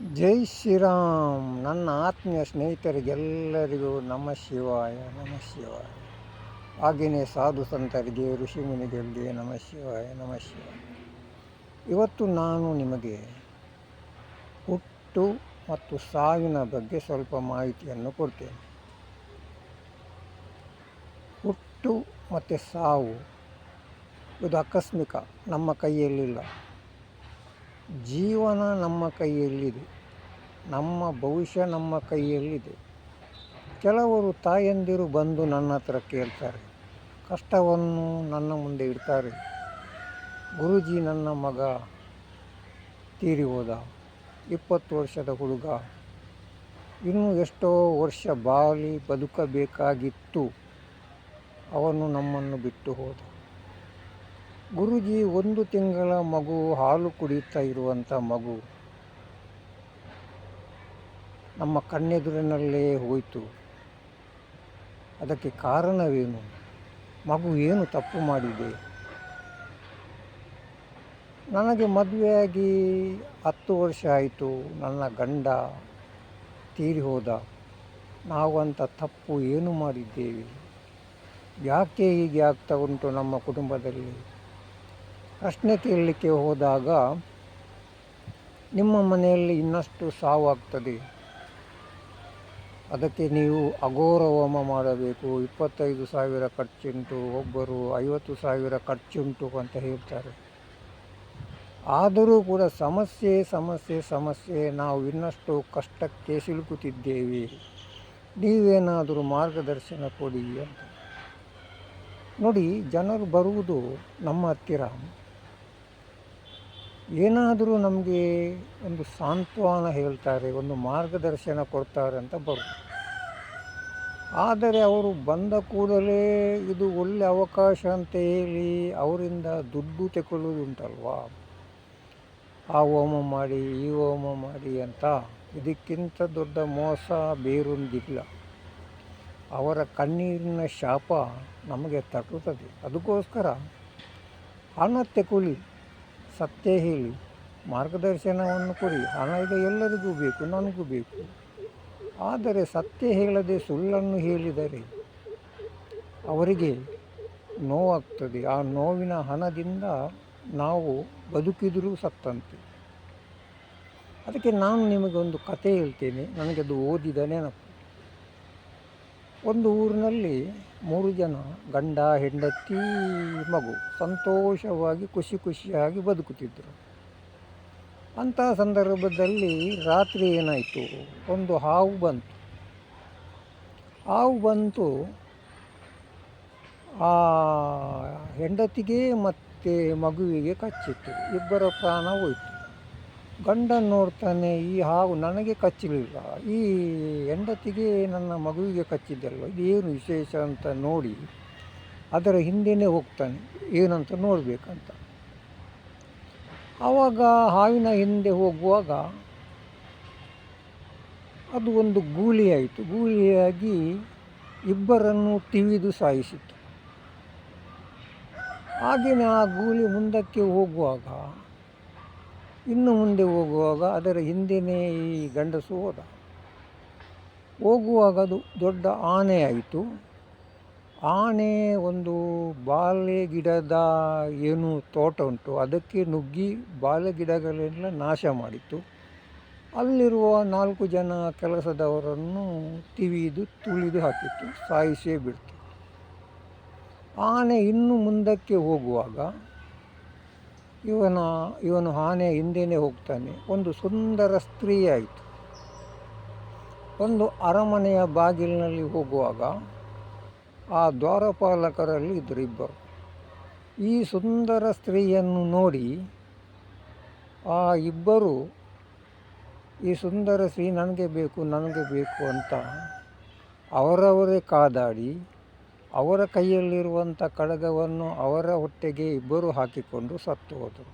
ಜೈ ಶ್ರೀರಾಮ್. ನನ್ನ ಆತ್ಮೀಯ ಸ್ನೇಹಿತರಿಗೆಲ್ಲರಿಗೂ ನಮ ಶಿವಾಯ ನಮ ಶಿವಾಯ. ಹಾಗೆಯೇ ಸಾಧು ಸಂತರಿಗೆ ಋಷಿಮುನಿಗಳಿಗೆ ನಮ ಶಿವಾಯ ನಮ ಶಿವಾಯ. ಇವತ್ತು ನಾನು ನಿಮಗೆ ಹುಟ್ಟು ಮತ್ತು ಸಾವಿನ ಬಗ್ಗೆ ಸ್ವಲ್ಪ ಮಾಹಿತಿಯನ್ನು ಕೊಡ್ತೇನೆ. ಹುಟ್ಟು ಮತ್ತು ಸಾವು ಇದು ಆಕಸ್ಮಿಕ ನಮ್ಮ ಕೈಯಲ್ಲಿಲ್ಲ. ಜೀವನ ನಮ್ಮ ಕೈಯಲ್ಲಿದೆ. ನಮ್ಮ ಭವಿಷ್ಯ ನಮ್ಮ ಕೈಯಲ್ಲಿದೆ. ಕೆಲವರು ತಾಯಂದಿರು ಬಂದು ನನ್ನ ಹತ್ರ ಕೇಳ್ತಾರೆ. ಕಷ್ಟವನ್ನು ನನ್ನ ಮುಂದೆ ಇಡ್ತಾರೆ. ಗುರುಜಿ ನನ್ನ ಮಗ ತೀರಿ ಹೋದ. ಇಪ್ಪತ್ತು ವರ್ಷದ ಹುಡುಗ. ಇನ್ನೂ ಎಷ್ಟೋ ವರ್ಷ ಬಾಳಿ ಬದುಕಬೇಕಾಗಿತ್ತು. ಅವನು ನಮ್ಮನ್ನು ಬಿಟ್ಟು ಹೋದ. ಗುರುಜಿ ಒಂದು ತಿಂಗಳ ಮಗು ಹಾಲು ಕುಡಿಯುತ್ತಾ ಇರುವಂಥ ಮಗು ನಮ್ಮ ಕಣ್ಣೆದುರಿನಲ್ಲೇ ಹೋಯಿತು. ಅದಕ್ಕೆ ಕಾರಣವೇನು? ಮಗು ಏನು ತಪ್ಪು ಮಾಡಿದೆ? ನನಗೆ ಮದುವೆಯಾಗಿ ಹತ್ತು ವರ್ಷ ಆಯಿತು. ನನ್ನ ಗಂಡ ತೀರಿ ಹೋದ. ನಾವಂಥ ತಪ್ಪು ಏನು ಮಾಡಿದ್ದೇವೆ? ಯಾಕೆ ಹೀಗೆ ಆಗ್ತಾ ಉಂಟು ನಮ್ಮ ಕುಟುಂಬದಲ್ಲಿ? ಪ್ರಶ್ನೆ ಕೇಳಲಿಕ್ಕೆ ಹೋದಾಗ, ನಿಮ್ಮ ಮನೆಯಲ್ಲಿ ಇನ್ನಷ್ಟು ಸಾವಾಗ್ತದೆ. ಅದಕ್ಕೆ ನೀವು ಅಗೌರವಮ ಮಾಡಬೇಕು. ಇಪ್ಪತ್ತೈದು ಸಾವಿರ ಖರ್ಚುಂಟು, ಒಬ್ಬರು ಐವತ್ತು ಸಾವಿರ ಖರ್ಚುಂಟು ಅಂತ ಹೇಳ್ತಾರೆ. ಆದರೂ ಕೂಡ ಸಮಸ್ಯೆ ಸಮಸ್ಯೆ ಸಮಸ್ಯೆ, ನಾವು ಇನ್ನಷ್ಟು ಕಷ್ಟಕ್ಕೆ ಸಿಲುಕುತ್ತಿದ್ದೇವೆ. ನೀವೇನಾದರೂ ಮಾರ್ಗದರ್ಶನ ಕೊಡಿ ಅಂತ. ನೋಡಿ, ಜನರು ಬರುವುದು ನಮ್ಮ ಹತ್ತಿರ. ಏನಾದರೂ ನಮಗೆ ಒಂದು ಸಾಂತ್ವನ ಹೇಳ್ತಾರೆ, ಒಂದು ಮಾರ್ಗದರ್ಶನ ಕೊಡ್ತಾರೆ ಅಂತ ಬರು ಆದರೆ ಅವರು ಬಂದ ಕೂಡಲೇ ಇದು ಒಳ್ಳೆ ಅವಕಾಶ ಅಂತ ಹೇಳಿ ಅವರಿಂದ ದುಡ್ಡು ತಗೊಳ್ಳೋದುಂಟಲ್ವಾ ಆ ಹೋಮ ಮಾಡಿ, ಈ ಹೋಮ ಮಾಡಿ ಅಂತ ಇದಕ್ಕಿಂತ ದೊಡ್ಡ ಮೋಸ ಬೇರೊಂದಿಲ್ಲ. ಅವರ ಕಣ್ಣೀರಿನ ಶಾಪ ನಮಗೆ ತಟ್ಟುತ್ತದೆ. ಅದಕ್ಕೋಸ್ಕರ ಹಣ ತೆಗೊಳ್ಳಿ ಸತ್ಯ ಹೇಳಿ, ಮಾರ್ಗದರ್ಶನವನ್ನು ಕೊಡಿ. ಹಣ ಈಗ ಎಲ್ಲರಿಗೂ ಬೇಕು, ನನಗೂ ಬೇಕು. ಆದರೆ ಸತ್ಯ ಹೇಳದೆ ಸುಳ್ಳನ್ನು ಹೇಳಿದರೆ ಅವರಿಗೆ ನೋವಾಗ್ತದೆ. ಆ ನೋವಿನ ಹಣದಿಂದ ನಾವು ಬದುಕಿದರೂ ಸತ್ತಂತೆ. ಅದಕ್ಕೆ ನಾನು ನಿಮಗೊಂದು ಕತೆ ಹೇಳ್ತೇನೆ. ನನಗೆ ಅದು ಓದಿದ ನೆನಪು ಒಂದು ಊರಿನಲ್ಲಿ ಮೂರು ಜನ, ಗಂಡ, ಹೆಂಡತಿ, ಮಗು, ಸಂತೋಷವಾಗಿ, ಖುಷಿ ಖುಷಿಯಾಗಿ ಬದುಕುತ್ತಿದ್ದರು. ಅಂತಹ ಸಂದರ್ಭದಲ್ಲಿ ರಾತ್ರಿ ಏನಾಯಿತು? ಒಂದು ಹಾವು ಬಂತು. ಹಾವು ಬಂತು. ಆ ಹೆಂಡತಿಗೆ ಮತ್ತು ಮಗುವಿಗೆ ಕಚ್ಚಿತ್ತು. ಇಬ್ಬರ ಪ್ರಾಣ ಹೋಯಿತು. ಗಂಡ ನೋಡ್ತಾನೆ, ಈ ಹಾವು ನನಗೆ ಕಚ್ಚಲಿಲ್ಲ ಈ ಹೆಂಡತಿಗೆ ನನ್ನ ಮಗುವಿಗೆ ಕಚ್ಚಿದ್ದಲ್ಲ ಇದೇನು ವಿಶೇಷ ಅಂತ ನೋಡಿ ಅದರ ಹಿಂದೆಯೇ ಹೋಗ್ತಾನೆ. ಏನಂತ ನೋಡಬೇಕಂತ. ಆವಾಗ ಹಾವಿನ ಹಿಂದೆ ಹೋಗುವಾಗ ಅದು ಒಂದು ಗೂಳಿ ಆಯಿತು ಗೂಳಿಯಾಗಿ ಇಬ್ಬರನ್ನು ತಿವಿದು ಸಾಯಿಸಿತು ಹಾಗೆಯೇ ಆ ಗೂಳಿ ಮುಂದಕ್ಕೆ ಹೋಗುವಾಗ ಇನ್ನು ಮುಂದೆ ಹೋಗುವಾಗ ಅದರ ಹಿಂದೆಯೇ ಈ ಗಂಡಸು ಹೋದ. ಹೋಗುವಾಗ ಅದು ದೊಡ್ಡ ಆನೆ ಆಯಿತು. ಆನೆ ಒಂದು ಬಾಳೆ ಗಿಡದ ಏನು ತೋಟ ಉಂಟು, ಅದಕ್ಕೆ ನುಗ್ಗಿ ಬಾಳೆ ಗಿಡಗಳೆಲ್ಲ ನಾಶ ಮಾಡಿತ್ತು. ಅಲ್ಲಿರುವ ನಾಲ್ಕು ಜನ ಕೆಲಸದವರನ್ನು ತಿವಿದು ತುಳಿದು ಹಾಕಿತ್ತು, ಸಾಯಿಸೇ ಬಿಡ್ತು. ಆನೆ ಇನ್ನು ಮುಂದಕ್ಕೆ ಹೋಗುವಾಗ ಇವನ, ಇವನು ಆನೆ ಹಿಂದೆಯೇ ಹೋಗ್ತಾನೆ. ಒಂದು ಸುಂದರ ಸ್ತ್ರೀಯಾಯಿತು. ಒಂದು ಅರಮನೆಯ ಬಾಗಿಲಿನಲ್ಲಿ ಹೋಗುವಾಗ ಆ ದ್ವಾರಪಾಲಕರಲ್ಲಿ ಇದ್ದರು ಇಬ್ಬರು. ಈ ಸುಂದರ ಸ್ತ್ರೀಯನ್ನು ನೋಡಿ ಆ ಇಬ್ಬರು, ಈ ಸುಂದರ ಸ್ತ್ರೀ ನನಗೆ ಬೇಕು ನನಗೆ ಬೇಕು ಅಂತ ಅವರವರೇ ಕಾದಾಡಿ ಅವರ ಕೈಯಲ್ಲಿರುವಂಥ ಕಡಗವನ್ನು ಅವರ ಹೊಟ್ಟೆಗೆ ಇಬ್ಬರು ಹಾಕಿಕೊಂಡು ಸತ್ತು ಹೋದರು.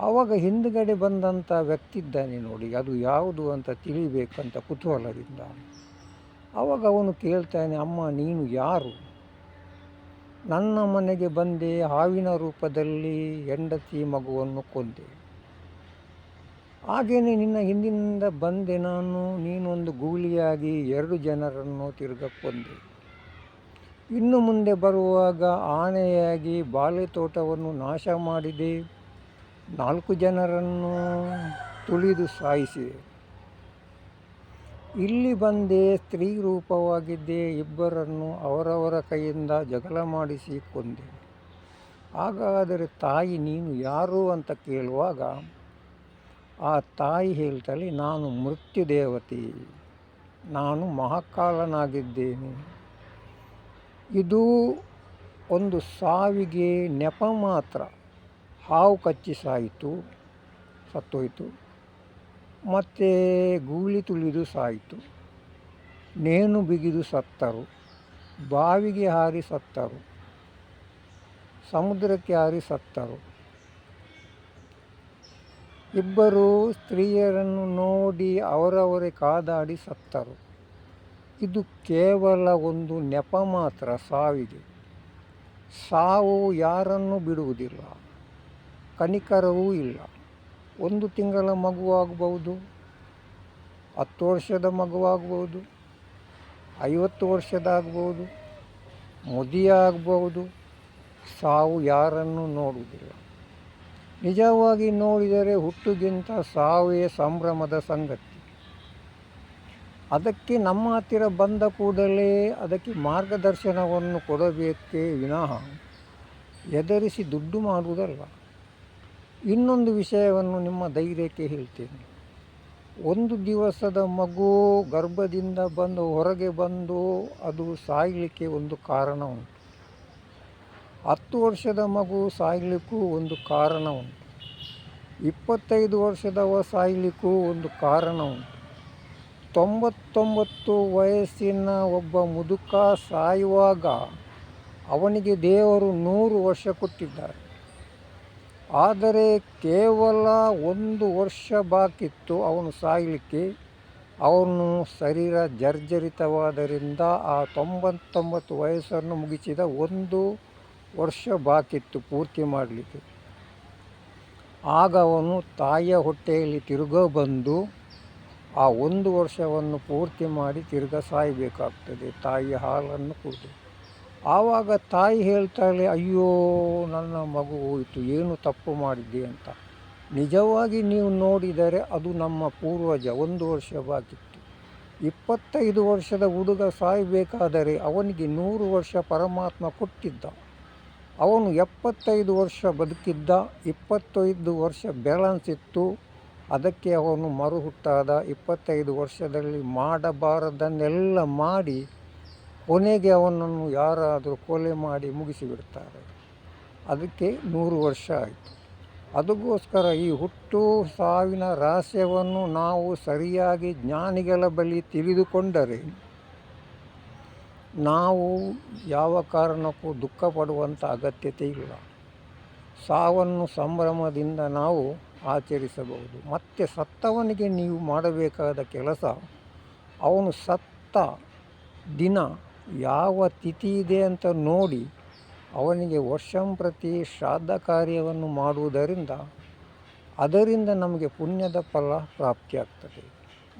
ಆವಾಗ ಹಿಂದುಗಡೆ ಬಂದಂಥ ವ್ಯಕ್ತಿ ಇದ್ದಾನೆ ನೋಡಿ, ಅದು ಯಾವುದು ಅಂತ ತಿಳಿಬೇಕಂತ ಕುತೂಹಲದಿಂದ. ಆವಾಗ ಅವನು ಕೇಳ್ತಾನೆ, ಅಮ್ಮ, ನೀನು ಯಾರು? ನನ್ನ ಮನೆಗೆ ಬಂದೆ ಹಾವಿನ ರೂಪದಲ್ಲಿ ಹೆಂಡತಿ ಮಗುವನ್ನು ಕೊಂದೆ. ಹಾಗೇನೆ ನಿನ್ನ ಹಿಂದಿನಿಂದ ಬಂದೆ ನಾನು, ನೀನೊಂದು ಗೂಳಿಯಾಗಿ ಎರಡು ಜನರನ್ನು ತಿರುಗ ಕೊಂದೆ. ಇನ್ನು ಮುಂದೆ ಬರುವಾಗ ಆನೆಯಾಗಿ ಬಾಳೆ ತೋಟವನ್ನು ನಾಶ ಮಾಡಿದೆ. ನಾಲ್ಕು ಜನರನ್ನು ತುಳಿದು ಸಾಯಿಸಿದೆ. ಇಲ್ಲಿ ಬಂದೆ ಸ್ತ್ರೀ ರೂಪವಾಗಿದ್ದೆ ಇಬ್ಬರನ್ನು ಅವರವರ ಕೈಯಿಂದ ಜಗಳ ಮಾಡಿಸಿ ಕೊಂದೆ ಹಾಗಾದರೆ ತಾಯಿ ನೀನು ಯಾರು ಅಂತ ಕೇಳುವಾಗ, ಆ ತಾಯಿ ಹೇಳ್ತಾಳೆ, ನಾನು ಮೃತ್ಯು ದೇವತೆ ನಾನು ಮಹಾಕಾಲನಾಗಿದ್ದೇನೆ. ಇದು ಒಂದು ಸಾವಿಗೆ ನೆಪ ಮಾತ್ರ. ಹಾವು ಕಚ್ಚಿ ಸಾಯಿತು, ಸತ್ತೋಯಿತು. ಮತ್ತು ಗೂಳಿ ತುಳಿದು ಸಾಯಿತು. ನೇಣು ಬಿಗಿದು ಸತ್ತರು, ಬಾವಿಗೆ ಹಾರಿ ಸತ್ತರು, ಸಮುದ್ರಕ್ಕೆ ಹಾರಿ ಸತ್ತರು. ಇಬ್ಬರು ಸ್ತ್ರೀಯರನ್ನು ನೋಡಿ ಅವರವರೇ ಕಾದಾಡಿ ಸತ್ತರು. ಇದು ಕೇವಲ ಒಂದು ನೆಪ ಮಾತ್ರ, ಸಾವಿಗೆ. ಸಾವು ಯಾರನ್ನು ಬಿಡುವುದಿಲ್ಲ, ಕನಿಕರವೂ ಇಲ್ಲ. ಒಂದು ತಿಂಗಳ ಮಗುವಾಗಬಹುದು ಹತ್ತು ವರ್ಷದ ಮಗುವಾಗಬಹುದು ಐವತ್ತು ವರ್ಷದಾಗ್ಬೋದು ಮುದಿಯಾಗಬಹುದು ಸಾವು ಯಾರನ್ನು ನೋಡುವುದಿಲ್ಲ. ನಿಜವಾಗಿ ನೋಡಿದರೆ ಹುಟ್ಟುಗಿಂತ ಸಾವೇ ಸಂಭ್ರಮದ ಸಂಗತಿ. ಅದಕ್ಕೆ ನಮ್ಮ ಹತ್ತಿರ ಬಂದ ಕೂಡಲೇ ಅದಕ್ಕೆ ಮಾರ್ಗದರ್ಶನವನ್ನು ಕೊಡಬೇಕೇ ವಿನಃ ಎದರಿಸಿ ದುಡ್ಡು ಮಾಡುವುದಲ್ಲ ಇನ್ನೊಂದು ವಿಷಯವನ್ನು ನಿಮ್ಮ ಧೈರ್ಯಕ್ಕೆ ಹೇಳ್ತೇನೆ. ಒಂದು ದಿವಸದ ಮಗು ಗರ್ಭದಿಂದ ಬಂದು ಹೊರಗೆ ಬಂದು ಅದು ಸಾಯಲಿಕ್ಕೆ ಒಂದು ಕಾರಣ ಉಂಟು. ಹತ್ತು ವರ್ಷದ ಮಗು ಸಾಯಲಿಕ್ಕೂ ಒಂದು ಕಾರಣ ಉಂಟು. ಇಪ್ಪತ್ತೈದು ವರ್ಷದವ ಸಾಯಲಿಕ್ಕೂ ಒಂದು ಕಾರಣ ಉಂಟು. ತೊಂಬತ್ತೊಂಬತ್ತು ವಯಸ್ಸಿನ ಒಬ್ಬ ಮುದುಕ ಸಾಯುವಾಗ ಅವನಿಗೆ ದೇವರು ನೂರು ವರ್ಷ ಕೊಟ್ಟಿದ್ದಾರೆ. ಆದರೆ ಕೇವಲ ಒಂದು ವರ್ಷ ಬಾಕಿತ್ತು ಅವನು ಸಾಯಲಿಕ್ಕೆ. ಅವನು ಶರೀರ ಜರ್ಜರಿತವಾದರಿಂದ ಆ ತೊಂಬತ್ತೊಂಬತ್ತು ವಯಸ್ಸನ್ನು ಮುಗಿಸಿದ ಒಂದು ವರ್ಷ ಬಾಕಿತ್ತು ಪೂರ್ತಿ ಮಾಡಲಿಕ್ಕೆ. ಆಗ ಅವನು ತಾಯಿಯ ಹೊಟ್ಟೆಯಲ್ಲಿ ತಿರುಗೋ ಬಂದು ಆ ಒಂದು ವರ್ಷವನ್ನು ಪೂರ್ತಿ ಮಾಡಿ ತಿರ್ಗ ಸಾಯಬೇಕಾಗ್ತದೆ. ತಾಯಿಯ ಹಾಲನ್ನು ಕುಡಿದು. ಆವಾಗ ತಾಯಿ ಹೇಳ್ತಾಳೆ, ಅಯ್ಯೋ, ನನ್ನ ಮಗು ಹೋಯಿತು, ಏನು ತಪ್ಪು ಮಾಡಿದ್ದೆ ಅಂತ. ನಿಜವಾಗಿ ನೀವು ನೋಡಿದರೆ ಅದು ನಮ್ಮ ಪೂರ್ವಜ, ಒಂದು ವರ್ಷ ಬಾಕಿತ್ತು. ಇಪ್ಪತ್ತೈದು ವರ್ಷದ ಹುಡುಗ ಸಾಯಬೇಕಾದರೆ ಅವನಿಗೆ ನೂರು ವರ್ಷ ಪರಮಾತ್ಮ ಕೊಟ್ಟಿದ್ದ. ಅವನು ಎಪ್ಪತ್ತೈದು ವರ್ಷ ಬದುಕಿದ್ದ, ಇಪ್ಪತ್ತೈದು ವರ್ಷ ಬ್ಯಾಲೆನ್ಸ್ ಇತ್ತು. ಅದಕ್ಕೆ ಅವನು ಮರು ಹುಟ್ಟಾದ ಇಪ್ಪತ್ತೈದು ವರ್ಷದಲ್ಲಿ ಮಾಡಬಾರದನ್ನೆಲ್ಲ ಮಾಡಿ ಕೊನೆಗೆ ಅವನನ್ನು ಯಾರಾದರೂ ಕೊಲೆ ಮಾಡಿ ಮುಗಿಸಿಬಿಡ್ತಾರೆ. ಅದಕ್ಕೆ ನೂರು ವರ್ಷ ಆಯಿತು. ಅದಕ್ಕೋಸ್ಕರ ಈ ಹುಟ್ಟು ಸಾವಿನ ರಹಸ್ಯವನ್ನು ನಾವು ಸರಿಯಾಗಿ ಜ್ಞಾನಿಗಳ ಬಳಿ ತಿಳಿದುಕೊಂಡರೆ ನಾವು ಯಾವ ಕಾರಣಕ್ಕೂ ದುಃಖ ಪಡುವಂಥ ಅಗತ್ಯತೆ ಇಲ್ಲ. ಸಾವನ್ನು ಸಂಭ್ರಮದಿಂದ ನಾವು ಆಚರಿಸಬಹುದು. ಮತ್ತು ಸತ್ತವನಿಗೆ ನೀವು ಮಾಡಬೇಕಾದ ಕೆಲಸ, ಅವನು ಸತ್ತ ದಿನ ಯಾವ ತಿಥಿ ಇದೆ ಅಂತ ನೋಡಿ ಅವನಿಗೆ ವರ್ಷಂಪ್ರತಿ ಶ್ರಾದ್ದ ಕಾರ್ಯವನ್ನು ಮಾಡುವುದರಿಂದ ಅದರಿಂದ ನಮಗೆ ಪುಣ್ಯದ ಫಲ ಪ್ರಾಪ್ತಿಯಾಗ್ತದೆ.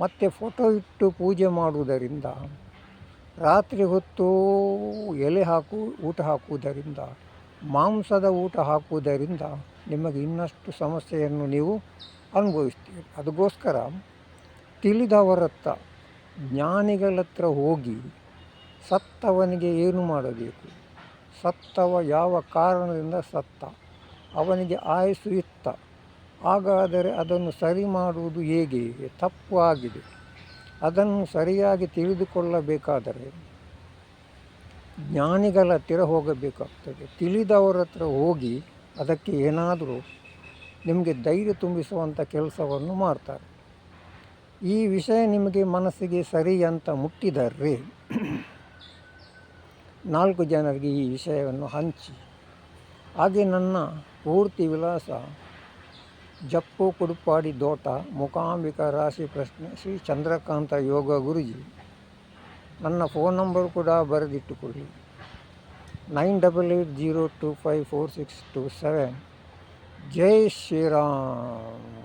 ಮತ್ತು ಫೋಟೋ ಇಟ್ಟು ಪೂಜೆ ಮಾಡುವುದರಿಂದ, ರಾತ್ರಿ ಹೊತ್ತು ಎಲೆ ಹಾಕು, ಊಟ ಹಾಕುವುದರಿಂದ ಮಾಂಸದ ಊಟ ಹಾಕುವುದರಿಂದ ನಿಮಗೆ ಇನ್ನಷ್ಟು ಸಮಸ್ಯೆಯನ್ನು ನೀವು ಅನುಭವಿಸ್ತೀರಿ. ಅದಕ್ಕೋಸ್ಕರ ತಿಳಿದವರತ್ತ ಜ್ಞಾನಿಗಳತ್ರ ಹೋಗಿ ಸತ್ತವನಿಗೆ ಏನು ಮಾಡಬೇಕು? ಸತ್ತವ ಯಾವ ಕಾರಣದಿಂದ ಸತ್ತ? ಅವನಿಗೆ ಆಯಸ್ಸು ಇತ್ತ? ಹಾಗಾದರೆ ಅದನ್ನು ಸರಿ ಮಾಡುವುದು ಹೇಗೆ? ತಪ್ಪು ಆಗಿದೆ. ಅದನ್ನು ಸರಿಯಾಗಿ ತಿಳಿದುಕೊಳ್ಳಬೇಕಾದರೆ ಜ್ಞಾನಿಗಳ ಹತ್ತಿರ ಹೋಗಬೇಕಾಗ್ತದೆ. ತಿಳಿದವರ ಹತ್ರ ಹೋಗಿ ಅದಕ್ಕೆ ಏನಾದರೂ ನಿಮಗೆ ಧೈರ್ಯ ತುಂಬಿಸುವಂಥ ಕೆಲಸವನ್ನು ಮಾಡ್ತಾರೆ. ಈ ವಿಷಯ ನಿಮಗೆ ಮನಸ್ಸಿಗೆ ಸರಿ ಅಂತ ಮುಟ್ಟಿದರೆ ನಾಲ್ಕು ಜನರಿಗೆ ಈ ವಿಷಯವನ್ನು ಹಂಚಿ. ಹಾಗೆ ನನ್ನ ಪೂರ್ತಿ ವಿಳಾಸ ಜಪ್ಪು ಕುಡುಪಾಡಿ ದೋಟ, ಮುಖಾಂಬಿಕ ರಾಶಿ ಪ್ರಶ್ನೆ ಶ್ರೀ ಚಂದ್ರಕಾಂತ ಯೋಗ ಗುರುಜಿ ನನ್ನ ಫೋನ್ ನಂಬರ್ ಕೂಡ ಬರೆದಿಟ್ಟುಕೊಳ್ಳಿ. Nine double eight zero two five four six two seven. ಜೈ ಶ್ರೀರಾಮ್.